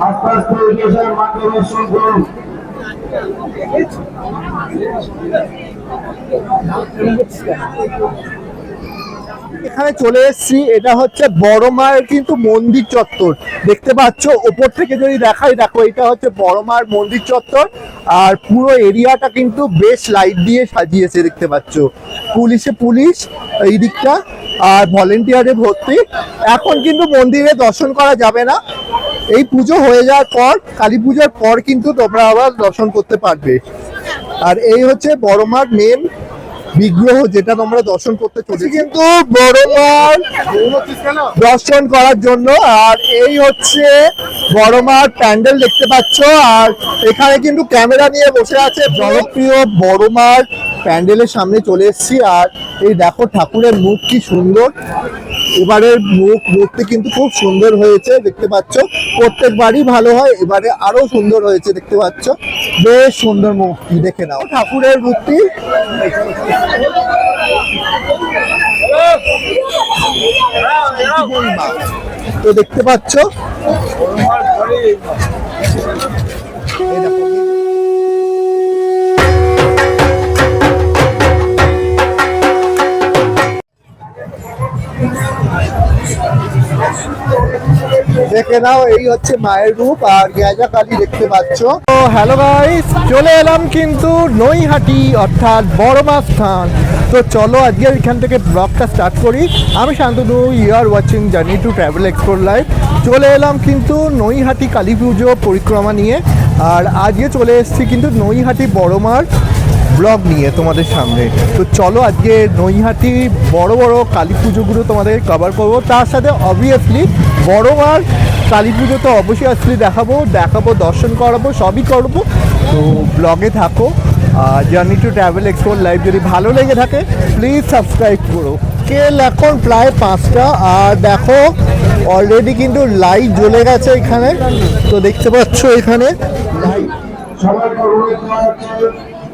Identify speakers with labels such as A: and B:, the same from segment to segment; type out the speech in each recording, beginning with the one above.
A: আস্তে আস্তে যান মাকে দর্শন করুন
B: এখানে চলে এসেছি, এটা হচ্ছে বড় মায়ের কিন্তু মন্দির চত্বর। দেখতে পাচ্ছ, ওপর থেকে যদি দেখাই, দেখো এটা হচ্ছে বড় মায়ের মন্দির চত্বর, আর পুরো এরিয়াটা কিন্তু বেশ লাইট দিয়ে সাজিয়েছে, দেখতে পাচ্ছ। পুলিশে পুলিশ, এই দিকটা, আর ভলেন্টিয়ারে ভর্তি। এখন কিন্তু মন্দিরে দর্শন করা যাবে না। এই পুজো হয়ে যাওয়ার পর, কালী পুজোর পর কিন্তু তোমরা আবার দর্শন করতে পারবে। আর এই হচ্ছে বড় মার মেন বিগ্রহ যেটা তোমরা দর্শন করতে চলেছি। কিন্তু বড় মার দর্শন করার জন্য। আর এই হচ্ছে বড় মার প্যান্ডেল দেখতে পাচ্ছ। আর এখানে কিন্তু ক্যামেরা নিয়ে বসে আছে। জনপ্রিয় বড় মার প্যান্ডেলের সামনে চলে এসেছি আর এই দেখো ঠাকুরের মুখ কি সুন্দর। এবারের মুখ মূর্তি কিন্তু খুব সুন্দর হয়েছে দেখতে পাচ্ছ। প্রত্যেকবারই ভালো হয় এবারে আরও সুন্দর হয়েছে দেখতে পাচ্ছ। বেশ সুন্দর মূর্তি দেখে নাও। ঠাকুরের মূর্তি। তো দেখতে পাচ্ছ। এই দেখো, দেখে নাও, এই হচ্ছে মায়ের রূপ, আর গেজা কালী দেখতে পাচ্ছ। তো হ্যালো গাইস চলে এলাম কিন্তু নৈহাটি, অর্থাৎ বড়মা স্থান তো চলো আজকে এখান থেকে ব্লগটা স্টার্ট করি। আমি Shantanu you are watching journey to travel explore life চলে এলাম কিন্তু নৈহাটি কালী পুজো পরিক্রমা নিয়ে। আর আজকে চলে এসেছি কিন্তু নৈহাটি বড়মার ব্লগ নিয়ে তোমাদের সামনে। তো চলো আজকে নৈহাটি বড় বড় কালী পুজোগুলো তোমাদের কভার করব। তার সাথে অবভিয়াসলি বড় মার কালী পুজো তো অবশ্যই আসলে দেখাবো দেখাবো, দর্শন করাবো, সবই করব। তো ব্লগে থাকো। Journey to travel explore live যদি ভালো লেগে থাকে প্লিজ সাবস্ক্রাইব করো। কেল এখন প্রায় পাঁচটা। আর দেখো অলরেডি কিন্তু লাইট জ্বলে গেছে এখানে। তো দেখতে পাচ্ছ এখানে। লাইট
A: হচ্ছে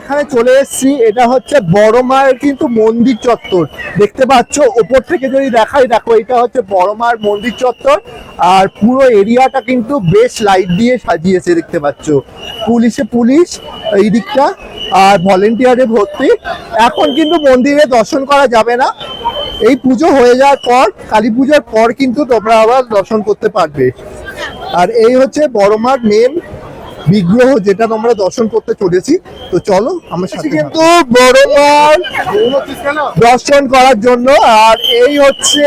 B: এখানে চলে এসেছি। এটা হচ্ছে বড় মায়ের কিন্তু মন্দির চত্বর। দেখতে পাচ্ছ, ওপর থেকে যদি দেখাই, দেখো এটা হচ্ছে বড় মায়ের মন্দির চত্বর। আর পুরো এরিয়াটা কিন্তু বেশ লাইট দিয়ে সাজিয়েছে, দেখতে পাচ্ছ। পুলিশে পুলিশ, এই দিকটা, আর ভলেন্টিয়ারে ভর্তি। এখন কিন্তু মন্দিরে দর্শন করা যাবে না। এই পুজো হয়ে যাওয়ার পর, কালী পুজোর পর কিন্তু তোমরা আবার দর্শন করতে পারবে। আর এই হচ্ছে বড় মার মেন বিগ্রহ যেটা তোমরা দর্শন করতে চলেছি। তো চলো আমার সাথে কিন্তু বড় মার দর্শন করার জন্য আর এই হচ্ছে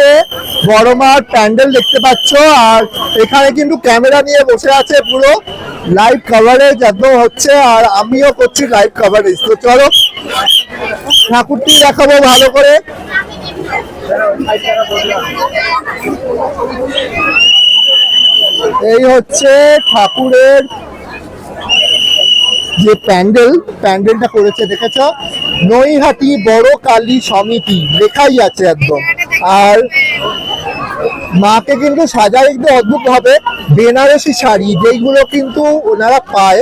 B: বড় মার প্যান্ডেল দেখতে পাচ্ছ আর এখানে কিন্তু ক্যামেরা নিয়ে বসে আছে পুরো লাইভ কভারেজ একদম হচ্ছে আর আমিও করছি লাইভ কভারেজ তো চলো ঠাকুরটি দেখাবো ভালো করে। এই হচ্ছে ঠাকুরের যে প্যান্ডেল, প্যান্ডেলটা করেছে, দেখেছ? নৈহাটি বড় কালী সমিতি, লেখাই আছে একদম। আর মাকে কিন্তু সাজায় একটু অদ্ভুত ভাবে বেনারসি শাড়ি, যেইগুলো কিন্তু ওনারা পায়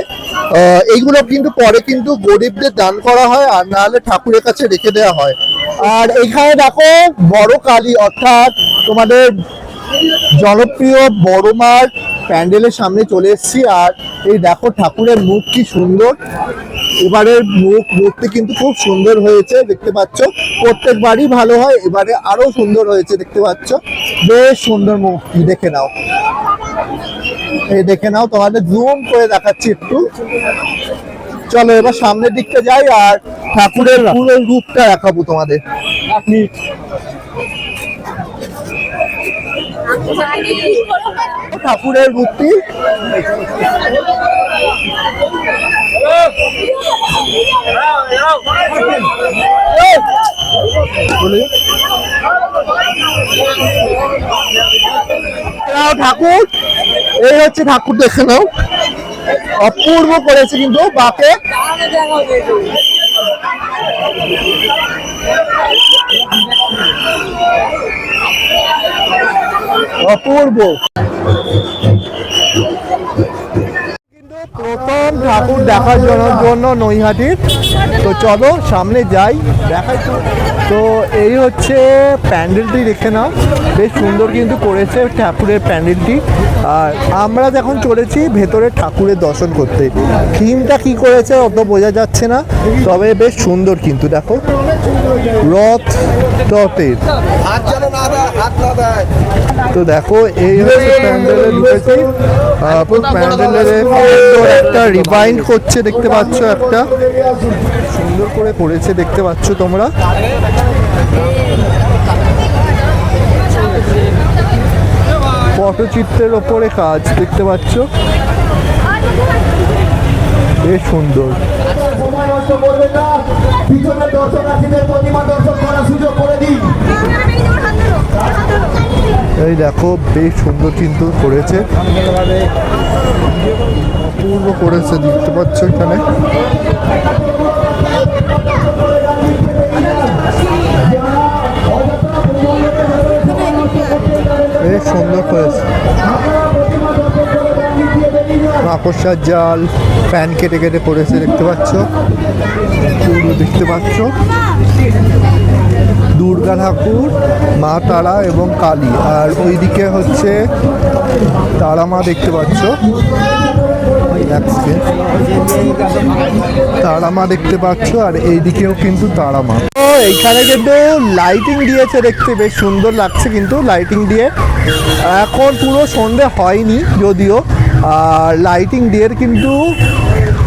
B: এইগুলো কিন্তু পরে কিন্তু গরিবদের দান করা হয়, আর নাহলে ঠাকুরের কাছে রেখে দেওয়া হয়। আর এখানে দেখো, বড় কালী, অর্থাৎ তোমাদের জনপ্রিয় বড় মার প্যান্ডেলের সামনে চলে এসেছি আর এই দেখো ঠাকুরের মুখ কি সুন্দর। এবারের মুখ মূর্তি কিন্তু খুব সুন্দর হয়েছে দেখতে পাচ্ছ। প্রত্যেকবারই ভালো হয় এবারে আরও সুন্দর হয়েছে দেখতে পাচ্ছ। বেশ সুন্দর মূর্তি দেখে নাও। এই দেখে নাও তোমাদের জুম করে দেখাচ্ছি একটু। চলো এবার সামনের দিকটা যাই আর ঠাকুরের পুরো রূপটা দেখাবো তোমাদের। ঠাকুরের মূর্তি। ঠাকুর। এই হচ্ছে ঠাকুর দেখে নাও। অপূর্ব করেছে কিন্তু বাকে অপূর্ব। কিন্তু প্রথম ঠাকুর দেখার জন্য নৈহাটির। তো চলো সামনে যাই, দেখাই তো। এই হচ্ছে প্যান্ডেলটি, দেখে নাও। বেশ সুন্দর কিন্তু করেছে ঠাকুরের প্যান্ডেলটি। আর আমরা যখন চলেছি ভেতরে ঠাকুরের দর্শন করতে। থিমটা কি করেছে অত বোঝা যাচ্ছে না, তবে বেশ সুন্দর কিন্তু, দেখো। রথ, রথের। তো দেখো এই হচ্ছে প্যান্ডেলে ঢুকেছি পুরো প্যান্ডেলের একটা রিভাইন্ড করছে দেখতে পাচ্ছ একটা। সুন্দর করে করেছে দেখতে পাচ্ছ তোমরা। পটচিত্রের ওপরে কাজ দেখতে পাচ্ছ। বেশ সুন্দর।
A: পিছনে দর্শনার্থীদের প্রতিমা দর্শন করার সুযোগ করে দিন।
B: এই দেখো, বেশ সুন্দর কিন্তু করেছে। অপূর্ব করেছে, দেখতে পাচ্ছ এখানে। বেশ সুন্দর করেছে। জাল, প্যান কেটে কেটে করেছে, দেখতে পাচ্ছ। দেখতে পাচ্ছ। দুর্গা ঠাকুর, মা তারা এবং কালী। আর ওইদিকে হচ্ছে তারা মা দেখতে পাচ্ছ। তারা মা দেখতে পাচ্ছ আর এইদিকেও কিন্তু তারা মা। এইখানে কিন্তু লাইটিং দিয়েছে দেখতে, বেশ সুন্দর লাগছে কিন্তু লাইটিং দিয়ে। এখন পুরো সন্ধে হয়নি যদিও। আর লাইটিং দিয়ে কিন্তু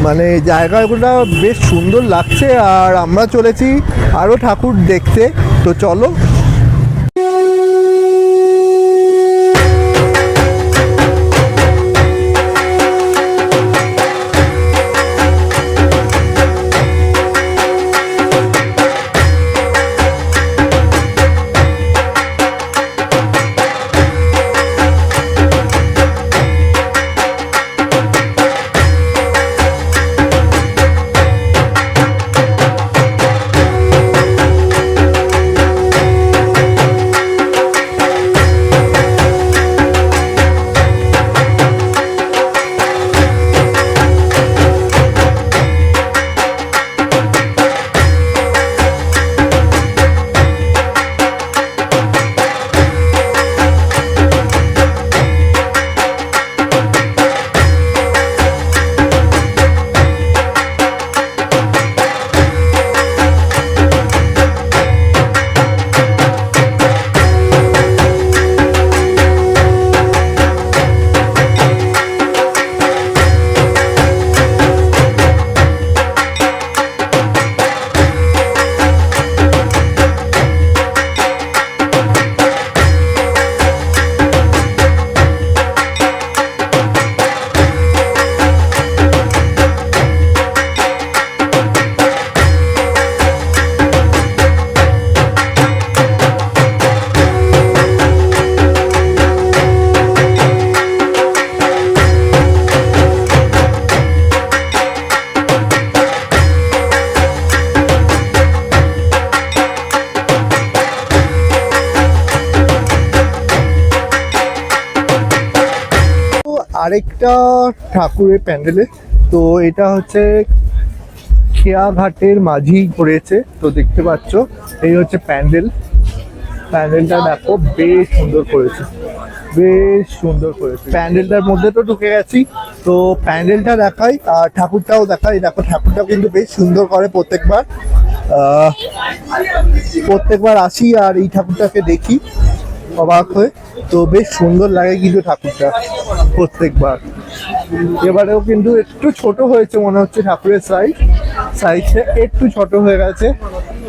B: মানে জায়গাগুলো বেশ সুন্দর লাগছে আর আমরা চলেছি আরও ঠাকুর দেখতে। তো চলো আরেকটা ঠাকুরের প্যান্ডেলে তো এটা হচ্ছে খেয়াঘাটের মাঝি পড়েছে তো দেখতে পাচ্ছ এই হচ্ছে প্যান্ডেল। প্যান্ডেলটা দেখো বেশ সুন্দর করেছে। বেশ সুন্দর করেছে। প্যান্ডেলটার মধ্যে তো ঢুকে গেছি। তো প্যান্ডেলটা দেখাই আর ঠাকুরটাও দেখাই। দেখো ঠাকুরটাও কিন্তু বেশ সুন্দর করে প্রত্যেকবার প্রত্যেকবার আসি আর এই ঠাকুরটাকে দেখি। অবাক হয়ে। তো বেশ সুন্দর লাগে কিন্তু ঠাকুরটা। প্রত্যেকবার। এবারেও কিন্তু একটু ছোট হয়েছে মনে হচ্ছে ঠাকুরের সাইজ সাইজটা একটু ছোট হয়ে গেছে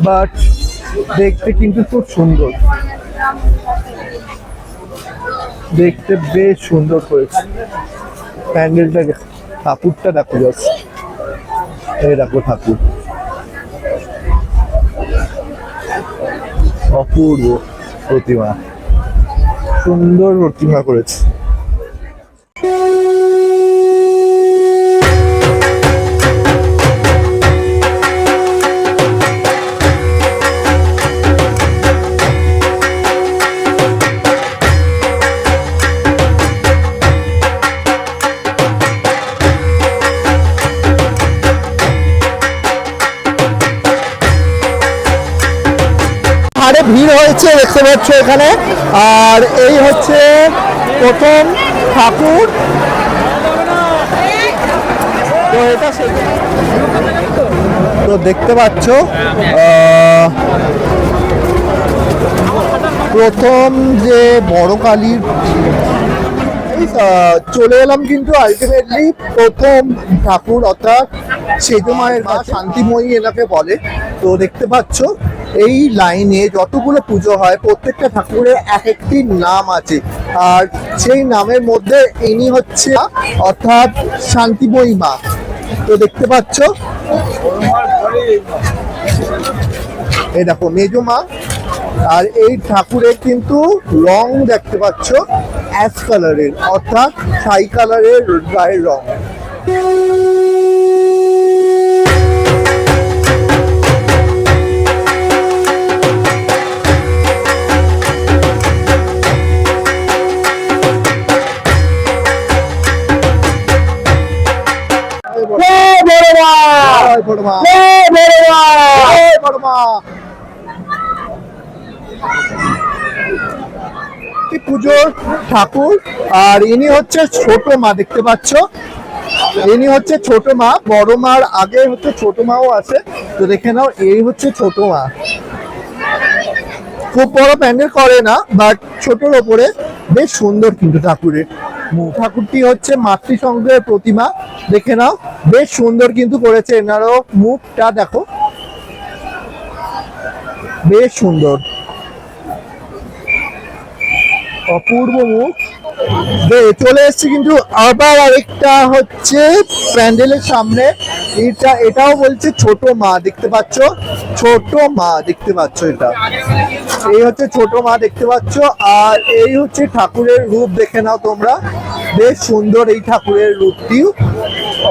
B: বাট দেখতে কিন্তু খুব সুন্দর। দেখতে বেশ সুন্দর করেছে প্যান্ডেলটা ঠাকুরটা দেখো যাচ্ছে এই দেখো ঠাকুর। অপূর্ব প্রতিমা। সুন্দর প্রতিমা করেছে। ভিড় হয়েছে, দেখতে পাচ্ছ এখানে। আর এই হচ্ছে প্রথম ঠাকুর। তো দেখতে পাচ্ছ প্রথম যে বড় কালীর আহ, চলে এলাম কিন্তু আলটিমেটলি প্রথম ঠাকুর অর্থাৎ সেজো মায়ের মা শান্তিময়ী এনাকে বলে। তো দেখতে পাচ্ছ এই লাইনে যতগুলো পুজো হয় প্রত্যেকটা ঠাকুরের এক একটি নাম আছে। আর সেই নামের মধ্যে ইনি হচ্ছে অর্থাৎ শান্তিময়ী মা। তো দেখতে পাচ্ছ এই দেখো মেজো মা। আর এই ঠাকুরের কিন্তু রং দেখতে পাচ্ছ অ্যাশ কালারের অর্থাৎ ছাই কালারের গায়ের রং। বড় মা! জয় বড় মা! এই পুজোর ঠাকুর, আর ইনি হচ্ছে ছোট মা, দেখতে পাচ্ছ? ইনি হচ্ছে ছোট মা, বড় মার আগে হচ্ছে ছোট মাও আছে। তো দেখে নাও, এই হচ্ছে ছোট মা। খুব বড় প্যান্ডেল করে না বাট ছোটর ওপরে বেশ সুন্দর কিন্তু ঠাকুরের ঠাকুরটি হচ্ছে মাতৃসংঘের প্রতিমা, দেখে নাও, বেশ সুন্দর কিন্তু করেছে। এনারও মুখটা দেখো। বেশ সুন্দর। অপূর্ব মুখ। চলে এসেছি কিন্তু আবার আরেকটা হচ্ছে প্যান্ডেলের সামনে। এটা, এটাও বলছে ছোট মা, দেখতে পাচ্ছ? ছোট মা, দেখতে পাচ্ছ এটা। এই হচ্ছে ছোট মা, দেখতে পাচ্ছ? আর এই হচ্ছে ঠাকুরের রূপ, দেখে নাও তোমরা। বেশ সুন্দর এই ঠাকুরের রূপটিও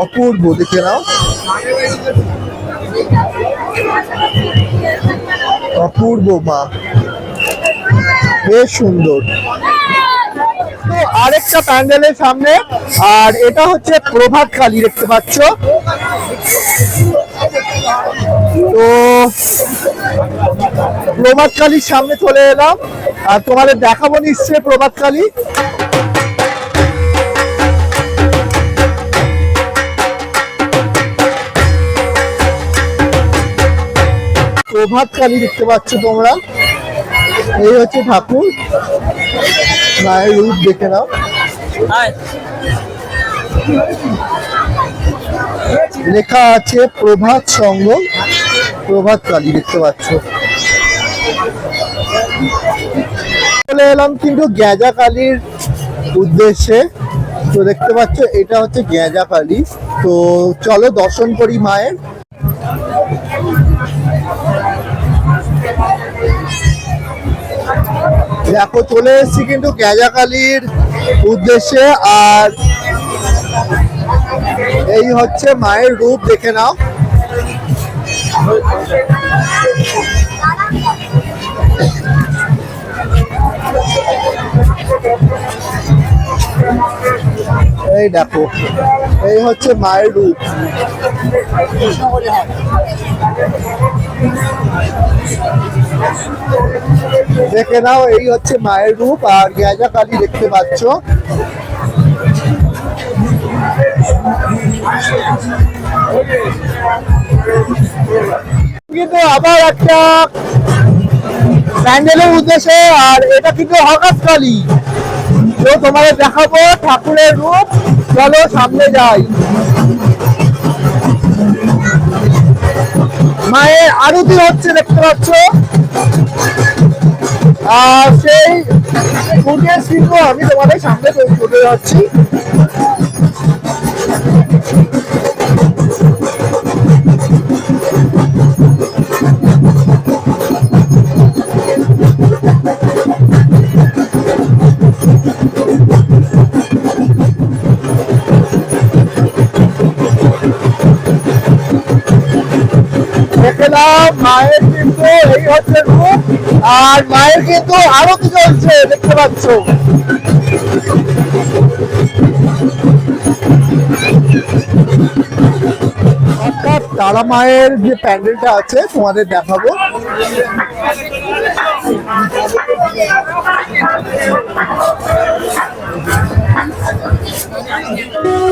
B: অপূর্ব, দেখে নাও। অপূর্ব মা। বেশ সুন্দর। তো আরেকটা প্যান্ডেলের সামনে, আর এটা হচ্ছে প্রভাত কালী দেখতে পাচ্ছ। তো প্রভাত কালীর সামনে চলে এলাম, আর তোমাদের দেখাবো নিশ্চয়ই প্রভাত কালী। প্রভাত কালী দেখতে পাচ্ছ তোমরা। এই হচ্ছে ঠাকুর। মায়ের রূপ দেখে নাও। লেখা আছে প্রভাত সংঘ প্রভাত কালী, দেখতে পাচ্ছ। চলে এলাম কিন্তু গ্যাজা কালীর উদ্দেশ্যে। তো দেখতে পাচ্ছ, এটা হচ্ছে গ্যাজা কালী। তো চলো দর্শন করি মায়ের। দেখো, চলে এসেছি কিন্তু গ্যাজাকালির উদ্দেশ্যে, আর এই হচ্ছে মায়ের রূপ, দেখে নাও। এই দেখো, এই হচ্ছে মায়ের রূপ। দেখে নাও, এই হচ্ছে মায়ের রূপ, আর গেজা কালী দেখতে পাচ্ছ। কিন্তু আবার একটা প্যান্ডেলের উদ্দেশ্যে, আর এটা কিন্তু হকাত কালী। তো তোমাদের দেখাবো ঠাকুরের রূপ। চলো সামনে যাই। মায়ের আরতি হচ্ছে দেখতে পাচ্ছ? আর সেই ফুটেজ শিল্প আমি তোমাদের সামনে চলে যাচ্ছি। মায়ের কিন্তু এই হচ্ছে রূপ, আর মায়ের কিন্তু আরতি চলছে, দেখতে পাচ্ছ অর্থাৎ তারা মায়ের যে প্যান্ডেলটা আছে, তোমাদের দেখাবো Thank you.